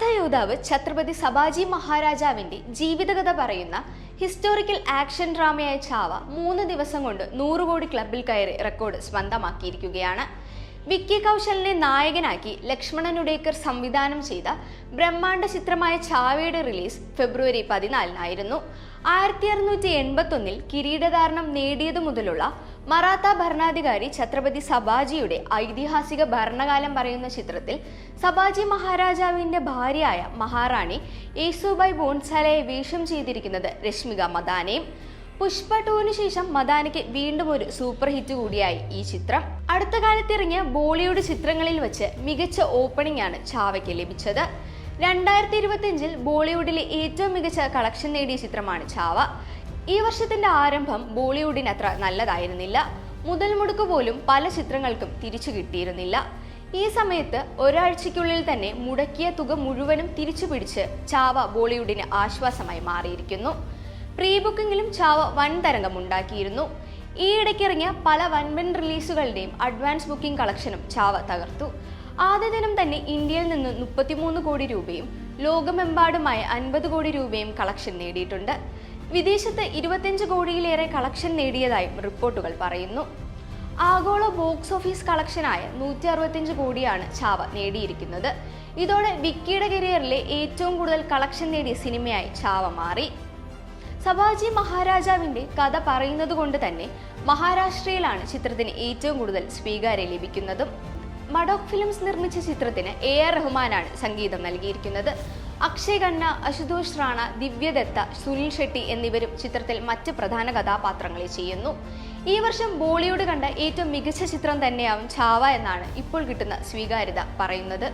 മറാഠ യോദ്ധാവ് ഛത്രപതി സബാജി മഹാരാജാവിന്റെ ജീവിതകഥ പറയുന്ന ഹിസ്റ്റോറിക്കൽ ആക്ഷൻ ഡ്രാമയായ ചാവ മൂന്ന് ദിവസം കൊണ്ട് നൂറ് കോടി ക്ലബിൽ കയറി റെക്കോർഡ് സ്വന്തമാക്കിയിരിക്കുകയാണ്. വിക്കി കൗശലിനെ നായകനാക്കി ലക്ഷ്മണൻ ഉടേക്കർ സംവിധാനം ചെയ്ത ബ്രഹ്മാണ്ഡ ചിത്രമായ ചാവയുടെ റിലീസ് ഫെബ്രുവരി പതിനാലിനായിരുന്നു. ആയിരത്തി അറുന്നൂറ്റി എൺപത്തി ഒന്നിൽ കിരീടധാരണം നേടിയതു മുതലുള്ള മറാത്ത ഭരണാധികാരി ഛത്രപതി സബാജിയുടെ ഐതിഹാസിക ഭരണകാലം പറയുന്ന ചിത്രത്തിൽ സബാജി മഹാരാജാവിന്റെ ഭാര്യയായ മഹാറാണി യേസുബായ് ബോൺസാലയെ വേഷം ചെയ്തിരിക്കുന്നത് രശ്മിക മദാനയും. പുഷ്പ ടൂവിന് ശേഷം മദാനയ്ക്ക് വീണ്ടും ഒരു സൂപ്പർ ഹിറ്റ് കൂടിയായി ഈ ചിത്രം. അടുത്ത കാലത്ത് ഇറങ്ങിയ ബോളിവുഡ് ചിത്രങ്ങളിൽ വെച്ച് മികച്ച ഓപ്പണിംഗ് ആണ് ചാവയ്ക്ക് ലഭിച്ചത്. രണ്ടായിരത്തി ഇരുപത്തിയഞ്ചിൽ ബോളിവുഡിലെ ഏറ്റവും മികച്ച കളക്ഷൻ നേടിയ ചിത്രമാണ് ചാവ. ഈ വർഷത്തിന്റെ ആരംഭം ബോളിവുഡിന് അത്ര നല്ലതായിരുന്നില്ല. മുതൽ മുടക്ക് പോലും പല ചിത്രങ്ങൾക്കും തിരിച്ചു കിട്ടിയിരുന്നില്ല. ഈ സമയത്ത് ഒരാഴ്ചയ്ക്കുള്ളിൽ തന്നെ മുടക്കിയ തുക മുഴുവനും തിരിച്ചു പിടിച്ച് ചാവ ബോളിവുഡിന് ആശ്വാസമായി മാറിയിരിക്കുന്നു. പ്രീ ബുക്കിംഗിലും ചാവ വൻ തരംഗം ഉണ്ടാക്കിയിരുന്നു. ഈയിടയ്ക്ക് ഇറങ്ങിയ പല വൻവൻ റിലീസുകളുടെയും അഡ്വാൻസ് ബുക്കിംഗ് കളക്ഷനും ചാവ തകർത്തു. ആദ്യ ദിനം തന്നെ ഇന്ത്യയിൽ നിന്ന് മുപ്പത്തിമൂന്ന് കോടി രൂപയും ലോകമെമ്പാടുമായി അൻപത് കോടി രൂപയും കളക്ഷൻ നേടിയിട്ടുണ്ട്. വിദേശത്ത് ഇരുപത്തിയഞ്ച് കോടിയിലേറെ കളക്ഷൻ നേടിയതായും റിപ്പോർട്ടുകൾ പറയുന്നു. ആഗോള ബോക്സ് ഓഫീസ് കളക്ഷനായ നൂറ്റി അറുപത്തിയഞ്ച് കോടിയാണ് ചാവ നേടിയിരിക്കുന്നത്. ഇതോടെ വിക്കിയുടെ കരിയറിലെ ഏറ്റവും കൂടുതൽ കളക്ഷൻ നേടിയ സിനിമയായി ചാവ മാറി. സബാജി മഹാരാജാവിന്റെ കഥ പറയുന്നത് കൊണ്ട് തന്നെ മഹാരാഷ്ട്രയിലാണ് ചിത്രത്തിന് ഏറ്റവും കൂടുതൽ സ്വീകാര്യം ലഭിക്കുന്നതും. മഡോക് ഫിലിംസ് നിർമ്മിച്ച ചിത്രത്തിന് എ ആർ റഹ്മാനാണ് സംഗീതം നൽകിയിരിക്കുന്നത്. അക്ഷയ് ഖന്ന അശുതോഷ് റാണ ദിവ്യദത്ത സുനിൽ ഷെട്ടി എന്നിവരും ചിത്രത്തിൽ മറ്റ് പ്രധാന കഥാപാത്രങ്ങളെ ചെയ്യുന്നു. ഈ വർഷം ബോളിവുഡ് കണ്ട ഏറ്റവും മികച്ച ചിത്രം തന്നെയാവും ചാവ എന്നാണ് ഇപ്പോൾ കിട്ടുന്ന സ്വീകാര്യത പറയുന്നത്.